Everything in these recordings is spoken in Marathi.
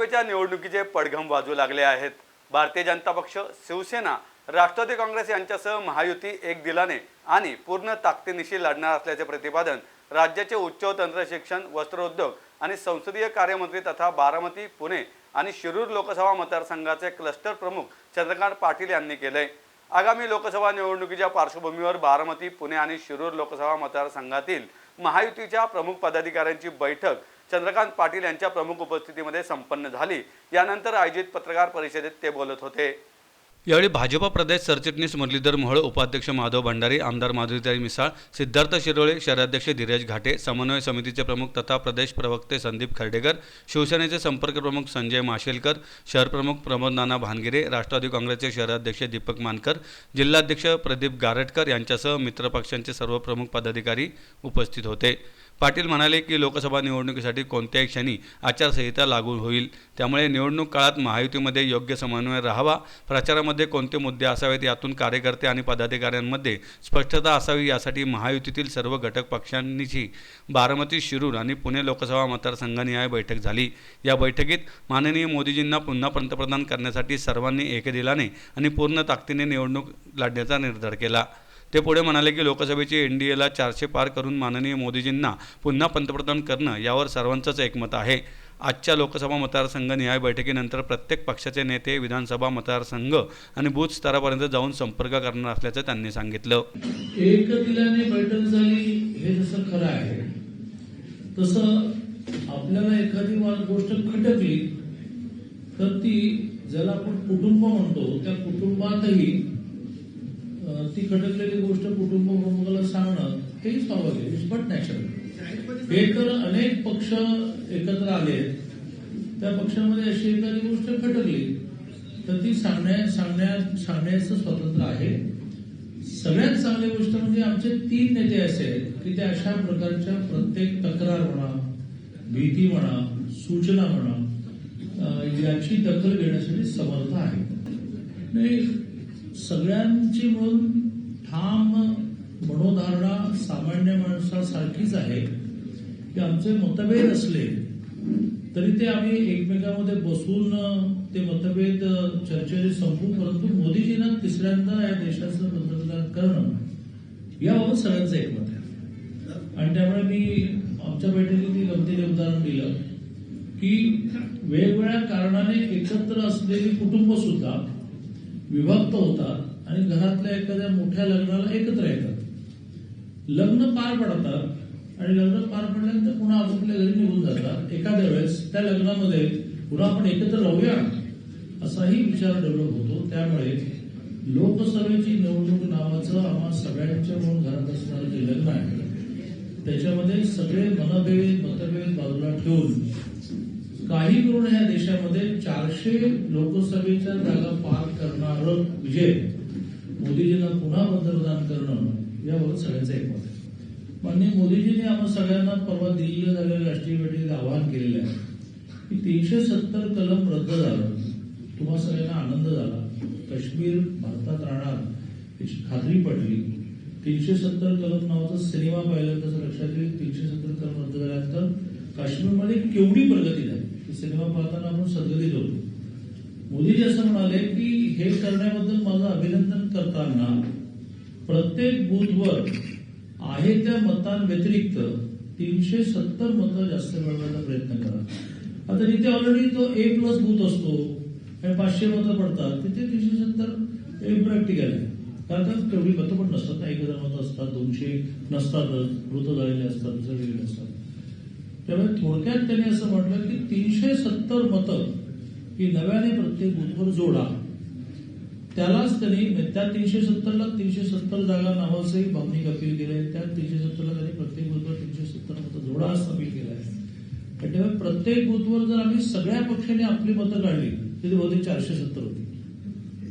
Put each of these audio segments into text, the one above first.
निवडणुकीचे पडघम वाजू लागले आहेत. भारतीय जनता पक्ष शिवसेना राष्ट्रवादी काँग्रेस यांच्यासह महायुती एक दिलाने आणि पूर्ण ताकदीनिशी लढणार असल्याचे प्रतिपादन राज्याचे उच्च व वस्त्रोद्योग आणि संसदीय कार्यमंत्री तथा बारामती पुणे आणि शिरूर लोकसभा मतदारसंघाचे क्लस्टर प्रमुख चंद्रकांत पाटील यांनी केले. आगामी लोकसभा निवडणुकीच्या पार्श्वभूमीवर बारामती पुणे आणि शिरूर लोकसभा मतदारसंघातील महायुतीच्या प्रमुख पदाधिकाऱ्यांची बैठक चंद्रकांत पाटील यांच्या प्रमुख उपस्थितीमध्ये संपन्न झाली. यानंतर आयोजित पत्रकार परिषदेत ते बोलत होते. यावेळी भाजपा प्रदेश सरचिटणीस मुरलीधर मोहोळ उपाध्यक्ष माधव भंडारी आमदार माधुरीताई मिसाळ सिद्धार्थ शिरोळे शहराध्यक्ष धीरज घाटे समन्वय समितीचे प्रमुख तथा प्रदेश प्रवक्ते संदीप खर्डेकर शिवसेनेचे संपर्क प्रमुख संजय माशेलकर शहरप्रमुख प्रमोद नाना भानगिरे राष्ट्रवादी काँग्रेसचे शहराध्यक्ष दीपक मानकर जिल्हाध्यक्ष प्रदीप गारटकर यांच्यासह मित्रपक्षांचे सर्व प्रमुख पदाधिकारी उपस्थित होते. पाटील म्हणाले की लोकसभा निवडणुकीसाठी कोणत्याही क्षणी आचारसंहिता लागू होईल. त्यामुळे निवडणूक काळात महायुतीमध्ये योग्य समन्वय राहावा. प्रचारामध्ये कोणते मुद्दे असावेत यातून कार्यकर्ते आणि पदाधिकाऱ्यांमध्ये स्पष्टता असावी यासाठी महायुतीतील सर्व घटक पक्षांनीची बारामती शिरूर आणि पुणे लोकसभा मतदारसंघनिहाय बैठक झाली. या बैठकीत माननीय मोदीजींना पुन्हा पंतप्रधान करण्यासाठी सर्वांनी एकदिलाने आणि पूर्ण ताकदीने निवडणूक लढण्याचा निर्धार केला. ते पुढे म्हणाले की लोकसभेची एन डी एला चारशे पार करून माननीय मोदीजींना पुन्हा पंतप्रधान करणं यावर सर्वांचंच एकमत आहे. आजच्या लोकसभा मतदारसंघ निहाय बैठकीनंतर प्रत्येक पक्षाचे नेते विधानसभा मतदारसंघ आणि बूथ स्तरापर्यंत जाऊन संपर्क करणार असल्याचं त्यांनी सांगितलं. एक दिलाने बैठक झाली हे जसं खरं आहे. तसं आपल्याला एखादी गोष्ट खटकली तर ती ज्याला आपण कुटुंब म्हणतो त्या कुटुंबातही ती खटकलेली गोष्ट कुटुंब प्रमुखाला सांगणं हेही स्वाभाविक इट्स बट नॅचरल हे तर अनेक पक्ष एकत्र आले. त्या पक्षामध्ये अशी एखादी गोष्ट खटकली. तर ती सांगण्या सांगण्या सांगण्याचं स्वातंत्र्य आहे. सगळ्यात चांगली गोष्ट म्हणजे आमचे तीन नेते असे आहेत की ते अशा प्रकारच्या प्रत्येक तक्रार म्हणा भीती म्हणा सूचना म्हणा याची दखल घेण्यासाठी समर्थ आहे नाही सगळ्यांची म्हणून ठाम मनोधारणा सामान्य माणसासारखीच आहे. की आमचे मतभेद असले तरी ते आम्ही एकमेकांमध्ये बसून ते मतभेद चर्चेने संपू परंतु मोदीजींना तिसऱ्यांदा या देशाचं पंतप्रधान करणं याबाबत सगळ्यांचं एकमत आहे. आणि त्यामुळे मी आमच्या बैठकीत एक गमतीने उदाहरण दिलं की वेगवेगळ्या कारणाने एकत्र असलेली कुटुंब सुद्धा विभक्त होतात आणि घरातल्या एखाद्या मोठ्या लग्नाला एकत्र येतात. लग्न पार पडतात आणि लग्न पार पडल्यानंतर पुन्हा आपापल्या घरी निघून जातात. एखाद्या वेळेस त्या लग्नामध्ये पुन्हा आपण एकत्र राहूया असाही विचार डेव्हलप होतो. त्यामुळे लोकसभेची निवडणूक नावाचं आम्हा सगळ्यांच्या म्हणून घरात असणारं जे लग्न आहे त्याच्यामध्ये सगळे मनभेद मतभेद बाजूला ठेवून काही करून ह्या देशामध्ये चारशे लोकसभेच्या जागा पार करणार विजय मोदीजींना पुन्हा पंतप्रधान करणं यावर सगळ्यांचं एकमत आहे. माननीय मोदीजींनी आम्हा सगळ्यांना परवा दिल्लीला झालेल्या राष्ट्रीय बैठकीत आवाहन केलेलं आहे की तीनशे सत्तर कलम रद्द झालं. तुम्हा सगळ्यांना आनंद झाला. काश्मीर भारतात राहणार याची खात्री पडली तीनशे सत्तर कलम नावाचा सिनेमा पाहिला तसं लक्षात येईल तीनशे सत्तर कलम रद्द झाल्यानंतर काश्मीरमध्ये केवढी प्रगती सिनेमा पाहताना आपण सदगतीत होतो मोदीजी असं म्हणाले की हे करण्याबद्दल माझं अभिनंदन करताना प्रत्येक बूथवर आहे त्या मतांव्यतिरिक्त तीनशे सत्तर मतं जास्त मिळवण्याचा प्रयत्न करा. आता तिथे ऑलरेडी तो ए प्लस बूथ असतो. आणि पाचशे मतं पडतात. तिथे तीनशे सत्तर इम्प्रॅक्टिकल आहे. कारण का तेवढी मतं पण नसतात ना. एक हजार मतं असतात दोनशे नसतातच. मृत झालेले असतात सगळे असतात त्यामुळे थोडक्यात त्यांनी असं म्हटलं की तीनशे सत्तर मतं ही नव्याने प्रत्येक बूथवर जोडा. त्यालाच त्यांनी म्हणजे त्या तीनशे सत्तरला तीनशे सत्तर जागा नावाचंही भावनिक अपील केलंय. त्या तीनशे सत्तरला त्यांनी प्रत्येक बुथवर तीनशे सत्तर मतं जोडा असं अपील केलं आहे आणि प्रत्येक बूथवर जर आम्ही सगळ्या पक्षांनी आपली मतं काढली तिथे बहुतेक चारशे सत्तर होती.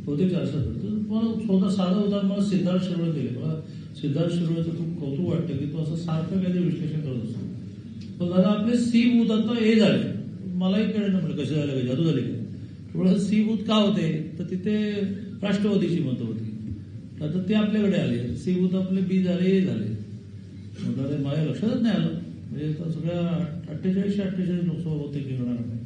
बहुतेक चारशे सत्तर. तर मला स्वतः साधं उदाहरण मला सिद्धार्थ शिरोळे दिले. मला सिद्धार्थ शिरोळेचं खूप कौतुक वाटतं की तो असं सारखं काहीतरी विश्लेषण करतो पण दादा आपले सी बूथ आता ए झाले. मलाही कळलं म्हणलं कसे झाले का जादू झाले. का सी बूथ का होते? तर तिथे राष्ट्रवादीची मतं होती. आता ते आपल्याकडे आले. सी बूथ आपले बी झाले ए झाले. म्हटलं माझ्या लक्षातच नाही आलं. म्हणजे आता सगळ्या अठ्ठेचाळीसशे अठ्ठेचाळीस लोकसभा की निवडणार आहे